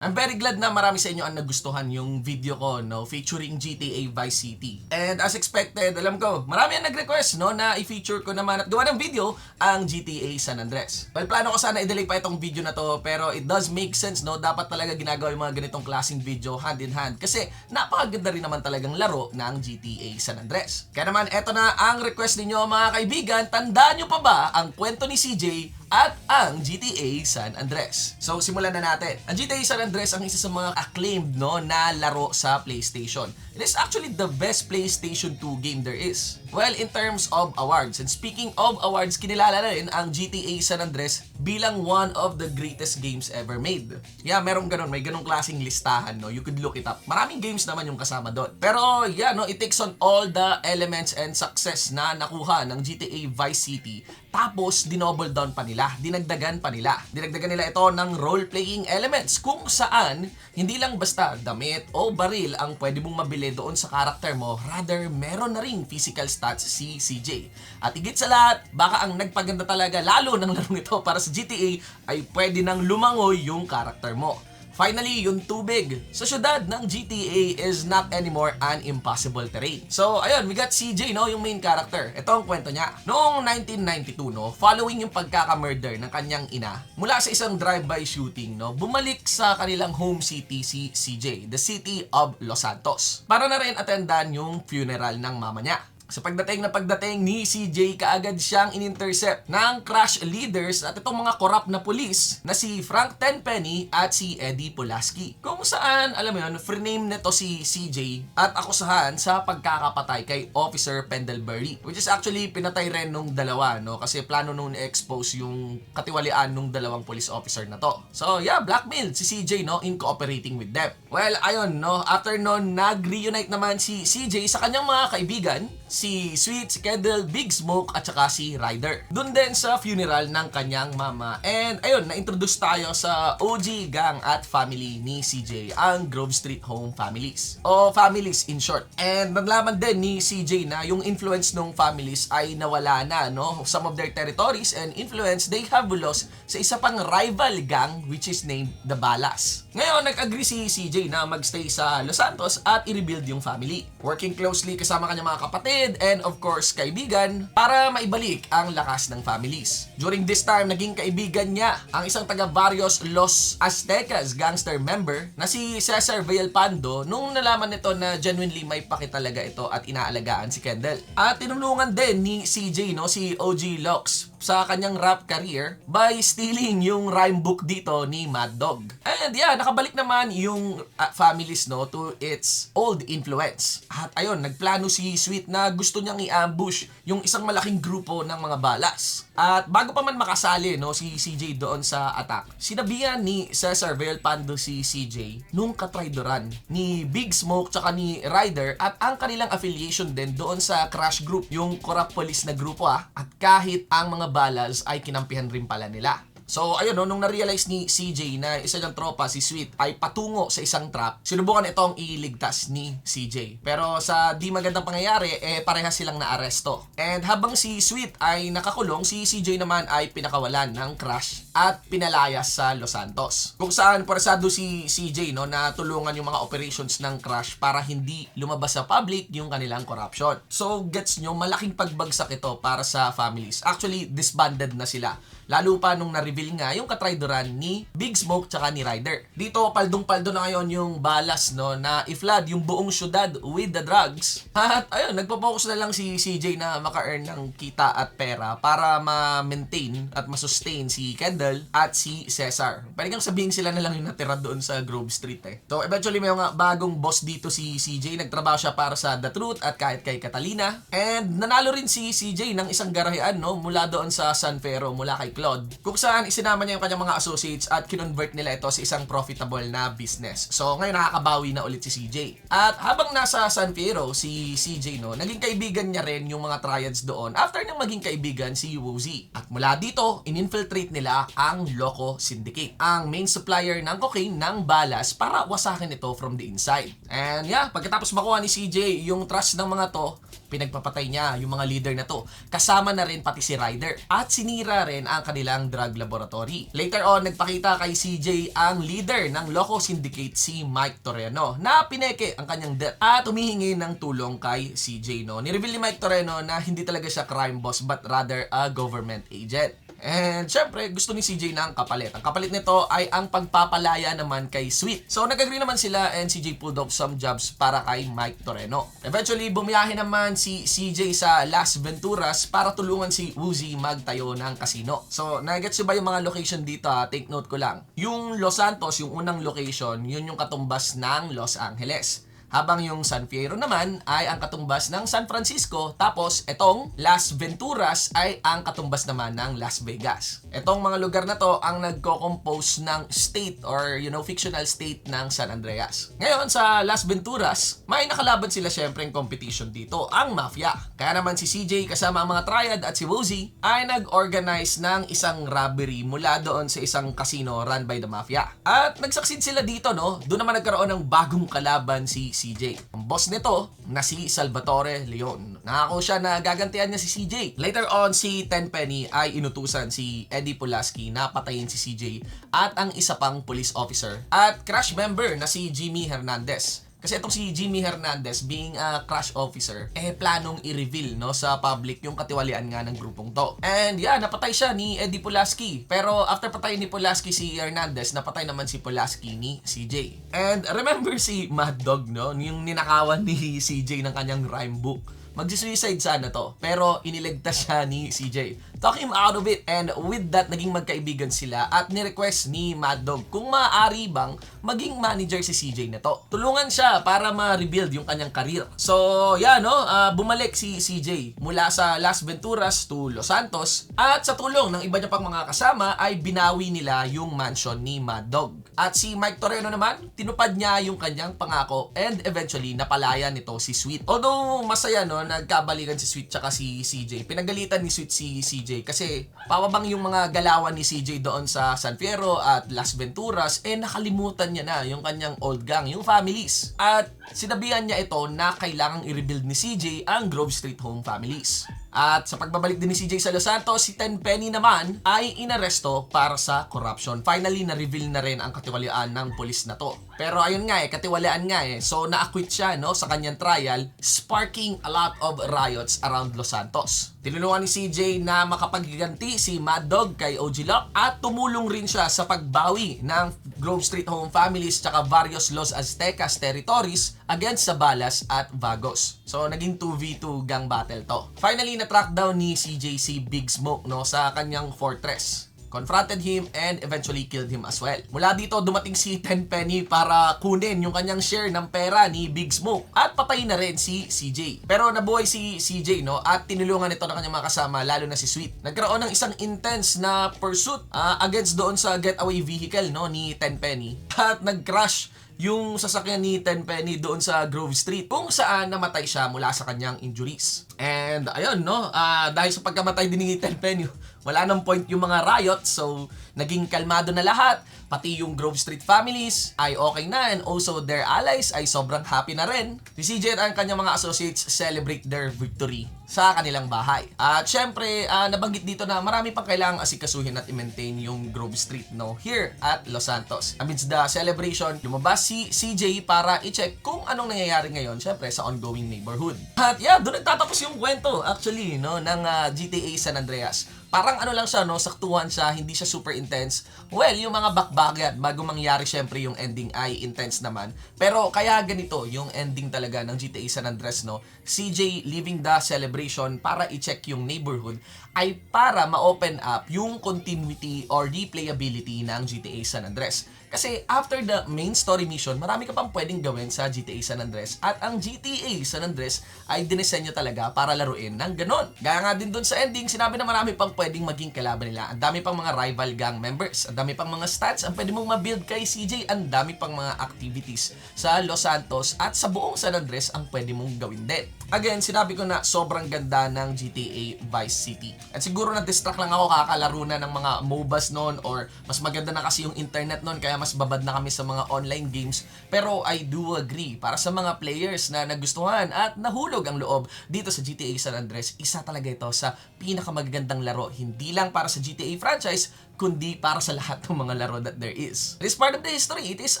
I'm very glad na marami sa inyo ang nagustuhan yung video ko, no, featuring GTA Vice City. And as expected, alam ko, marami ang nag-request, no, na i-feature ko naman at gawa ng video ang GTA San Andres. Well, plano ko sana i-delay pa itong video na to, pero it does make sense, no, dapat talaga ginagawa yung mga ganitong klaseng video hand in hand kasi napakaganda rin naman talagang laro ng GTA San Andres. Kaya naman, eto na ang request ninyo mga kaibigan, tandaan nyo pa ba ang kwento ni CJ at ang GTA San Andres. So, simulan na natin. Ang GTA San Andres ang isa sa mga acclaimed no, na laro sa PlayStation. It is actually the best PlayStation 2 game there is. Well, in terms of awards, and speaking of awards, kinilala na rin ang GTA San Andres bilang one of the greatest games ever made. Yeah, merong ganun, may ganung klaseng listahan, no? You could look it up. Maraming games naman yung kasama doon. Pero, yeah, no, it takes on all the elements and success na nakuha ng GTA Vice City tapos, dinoble down pa nila, dinagdagan pa nila. Dinagdagan nila ito ng role-playing elements kung saan hindi lang basta damit o baril ang pwede mong mabili doon sa karakter mo, rather meron na ring physical stats si CJ. At higit sa lahat, baka ang nagpaganda talaga lalo ng larong ito para sa GTA ay pwede nang lumangoy yung karakter mo. Finally, yung tubig sa syudad ng GTA is not anymore an impossible terrain. So, ayun, we got CJ, no, yung main character. Ito ang kwento niya. Noong 1992, no, following yung pagkaka-murder ng kanyang ina, mula sa isang drive-by shooting, no, bumalik sa kanilang home city si CJ, the city of Los Santos. Para na rin attendan yung funeral ng mama niya. Sa pagdating na pagdating ni CJ, kaagad siyang in-intercept ng crash leaders at itong mga korap na pulis na si Frank Tenpenny at si Eddie Pulaski. Kung saan, alam mo yun, free-name nito si CJ at akusahan sa pagkakapatay kay Officer Pendlebury. Which is actually pinatay rin nung dalawa, no? Kasi plano nung expose yung katiwalian nung dalawang police officer na to. So yeah, blackmailed si CJ, no? In cooperating with them. Well, ayun, no? After nun, nag-reunite naman si CJ sa kanyang mga kaibigan si Sweet, si Kendall, Big Smoke at saka si Ryder. Doon din sa funeral ng kanyang mama. And ayun, na-introduce tayo sa OG gang at family ni CJ, ang Grove Street Home Families. O families in short. And naglaman din ni CJ na yung influence ng families ay nawala na, no? Some of their territories and influence they have lost sa isa pang rival gang which is named The Balas. Ngayon, nag-agree si CJ na magstay sa Los Santos at i-rebuild yung family. Working closely kasama kanyang mga kapatid and of course kaibigan para maibalik ang lakas ng families. During this time, naging kaibigan niya ang isang taga Varios Los Aztecas gangster member na si Cesar Villalpando nung nalaman nito na genuinely may paki talaga ito at inaalagaan si Kendall. At tinulungan din ni CJ, no, si OG Locks sa kanyang rap career by stealing yung rhyme book dito ni Mad Dog. And yeah, nakabalik naman yung uh, families no to its old influence. At ayun, nagplano si Sweet na gusto niyang i-ambush yung isang malaking grupo ng mga balas. At bago pa man makasali no si CJ doon sa attack, sinabihan ni Cesar Villalpando si CJ nung katraidoran ni Big Smoke tsaka ni Ryder at ang kanilang affiliation din doon sa Crash Group, yung corrupt police na grupo ah. At kahit ang mga balas ay kinampihan rin pala nila. So, ayun, no, nung na-realize ni CJ na isa niyang tropa, si Sweet, ay patungo sa isang trap, sinubukan itong iligtas ni CJ. Pero sa di magandang pangyayari, eh, parehas silang naaresto. And habang si Sweet ay nakakulong, si CJ naman ay pinakawalan ng crash at pinalayas sa Los Santos. Kung saan persado si CJ no, na tulungan yung mga operations ng crash para hindi lumabas sa public yung kanilang corruption. So, gets nyo, malaking pagbagsak ito para sa families. Actually, disbanded na sila. Lalo pa nung na-reveal nga yung katraidoran ni Big Smoke tsaka ni Ryder. Dito, paldong-paldo na ngayon yung balas no, na i-flood yung buong syudad with the drugs. At ayun, nagpo-focus na lang si CJ na maka-earn ng kita at pera para ma-maintain at ma-sustain si Kendall at si Cesar. Pwede kang sabihin sila na lang yung natira doon sa Grove Street eh. So eventually may mga bagong boss dito si CJ. Nagtrabaho siya para sa The Truth at kahit kay Catalina. And nanalo rin si CJ ng isang garahean no, mula doon sa San Fero, mula kay Claude. Kung saan isinama niya yung kanyang mga associates at kinonvert nila ito sa isang profitable na business. So ngayon nakakabawi na ulit si CJ. At habang nasa San Fierro, si CJ no, naging kaibigan niya rin yung mga triads doon after nang maging kaibigan si Woozy. At mula dito, in-infiltrate nila ang Loco Syndicate, ang main supplier ng cocaine ng balas para wasakin ito from the inside. And yeah, pagkatapos makuha ni CJ yung trust ng mga to, Pinagpapatay niya yung mga leader na to. Kasama na rin pati si Ryder. At sinira rin ang kanilang drug laboratory. Later on, nagpakita kay CJ ang leader ng Loco Syndicate si Mike Toreno na pineke ang kanyang death at humihingi ng tulong kay CJ. No? Nireveal ni Mike Toreno na hindi talaga siya crime boss but rather a government agent. And syempre, gusto ni CJ ng kapalit. Ang kapalit nito ay ang pagpapalaya naman kay Sweet. So nag-agree naman sila and CJ pulled off some jobs para kay Mike Toreno. Eventually, bumiyahe naman si CJ sa Las Venturas para tulungan si Woozy magtayo ng casino. So, nagets ba yung mga location dito ha? Take note ko lang. Yung Los Santos, yung unang location, yun yung katumbas ng Los Angeles. Habang yung San Fierro naman ay ang katumbas ng San Francisco. Tapos, etong Las Venturas ay ang katumbas naman ng Las Vegas. Etong mga lugar na to ang nagko-compose ng state or, you know, fictional state ng San Andreas. Ngayon, sa Las Venturas, may nakalaban sila syempre yung competition dito, ang Mafia. Kaya naman si CJ kasama ang mga Triad at si Woozy ay nag-organize ng isang robbery mula doon sa isang casino run by the Mafia. At nagsucceed sila dito, no? Doon naman nagkaroon ng bagong kalaban si CJ. Ang boss nito na si Salvatore Leon. Nangako siya na gagantihan niya si CJ. Later on, si Tenpenny ay inutusan si Eddie Pulaski na patayin si CJ at ang isa pang police officer at crash member na si Jimmy Hernandez. Kasi itong si Jimmy Hernandez being a crash officer, eh planong i-reveal no sa public yung katiwalian nga ng grupong to. And yeah, napatay siya ni Eddie Pulaski. Pero after patayin ni Pulaski si Hernandez, napatay naman si Pulaski ni CJ. And remember si Mad Dog no, yung ninakawan ni CJ ng kanyang rhyme book. Magsi-suicide sana to, pero iniligtas siya ni CJ. Talk him out of it. And with that, naging magkaibigan sila at ni-request ni Mad Dog kung maaari bang maging manager si CJ na to. Tulungan siya para ma-rebuild yung kanyang career. So, yeah, no? ah, bumalik si CJ mula sa Las Venturas to Los Santos at sa tulong ng iba niya pang mga kasama ay binawi nila yung mansion ni Mad Dog. At si Mike Toreno naman, tinupad niya yung kanyang pangako and eventually napalaya nito si Sweet. Although masaya no, nagkabalikan si Sweet tsaka si CJ. Pinagalitan ni Sweet si CJ kasi pawabang yung mga galawan ni CJ doon sa San Fierro at Las Venturas eh nakalimutan niya na yung kanyang old gang, yung families. At sinabihan niya ito na kailangang i-rebuild ni CJ ang Grove Street Home families. At sa pagbabalik din ni CJ sa Los Santos, si Tenpenny naman ay inaresto para sa corruption. Finally, na-reveal na rin ang katiwalian ng polis na to. Pero ayun nga eh, katiwalian nga eh. So na-acquit siya no, sa kanyang trial, sparking a lot of riots around Los Santos. Tinulungan ni CJ na makapaghiganti si Mad Dog kay OG Lock at tumulong rin siya sa pagbawi ng Grove Street Home families tsaka various Los Aztecas territories against sa Balas at Vagos. So naging 2v2 gang battle to. Finally na-track down ni CJ si Big Smoke no sa kanyang fortress confronted him and eventually killed him as well. Mula dito, dumating si Tenpenny para kunin yung kanyang share ng pera ni Big Smoke at patayin na rin si CJ. Pero nabuhay si CJ no at tinulungan ito ng kanyang mga kasama lalo na si Sweet. Nagkaroon ng isang intense na pursuit ah, against doon sa getaway vehicle no ni Tenpenny at nag-crash yung sasakyan ni Tenpenny doon sa Grove Street kung saan namatay siya mula sa kanyang injuries. And ayun no, ah, dahil sa pagkamatay din ni Tenpenny, wala nang point yung mga riot so naging kalmado na lahat. Pati yung Grove Street families ay okay na and also their allies ay sobrang happy na rin. Si CJ at ang kanyang mga associates celebrate their victory sa kanilang bahay. At syempre, ah, nabanggit dito na marami pang kailangang asikasuhin at i-maintain yung Grove Street no here at Los Santos. Amidst the celebration, lumabas si CJ para i-check kung anong nangyayari ngayon syempre sa ongoing neighborhood. At yeah, doon nagtatapos yung kwento actually no ng ah, GTA San Andreas parang ano lang siya, no, saktuhan siya, hindi siya super intense. Well, yung mga bakbagat, bago mangyari syempre yung ending ay intense naman. Pero kaya ganito, yung ending talaga ng GTA San Andreas, no, CJ leaving the celebration para i-check yung neighborhood ay para ma-open up yung continuity or replayability ng GTA San Andreas. Kasi after the main story mission, marami ka pang pwedeng gawin sa GTA San Andreas. At ang GTA San Andreas ay dinisenyo talaga para laruin ng ganon. Gaya nga din dun sa ending, sinabi na marami pang pwedeng maging kalaban nila. Ang dami pang mga rival gang members. Ang dami pang mga stats. Ang pwede mong ma-build kay CJ. Ang dami pang mga activities sa Los Santos at sa buong San Andreas ang pwede mong gawin din. Again, sinabi ko na sobrang ganda ng GTA Vice City. At siguro na-distract lang ako kakalaro na ng mga MOBAs noon or mas maganda na kasi yung internet noon kaya mas babad na kami sa mga online games. Pero I do agree, para sa mga players na nagustuhan at nahulog ang loob dito sa GTA San Andreas, isa talaga ito sa pinakamagagandang laro. Hindi lang para sa GTA franchise, kundi para sa lahat ng mga laro that there is. It is part of the history. It is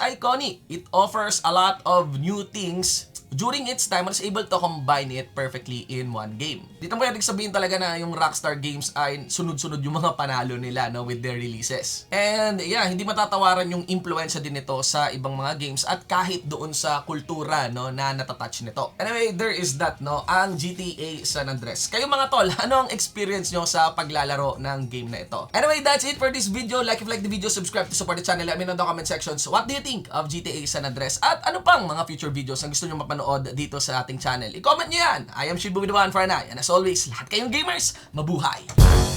iconic. It offers a lot of new things during its time, I was able to combine it perfectly in one game. Dito mo pwedeng sabihin talaga na yung Rockstar Games ay sunod-sunod yung mga panalo nila no, with their releases. And yeah, hindi matatawaran yung influensya din nito sa ibang mga games at kahit doon sa kultura no, na natatouch nito. Anyway, there is that, no, ang GTA San Andreas. Kayo mga tol, ano ang experience nyo sa paglalaro ng game na ito? Anyway, that's it for this video. Like if like the video, subscribe to support the channel. Let me know in the comment sections. What do you think of GTA San Andreas? At ano pang mga future videos ang gusto nyo mapanood dito sa ating channel? I-comment nyo yan. I am Shibu one for eye. And as always, lahat kayong gamers, mabuhay!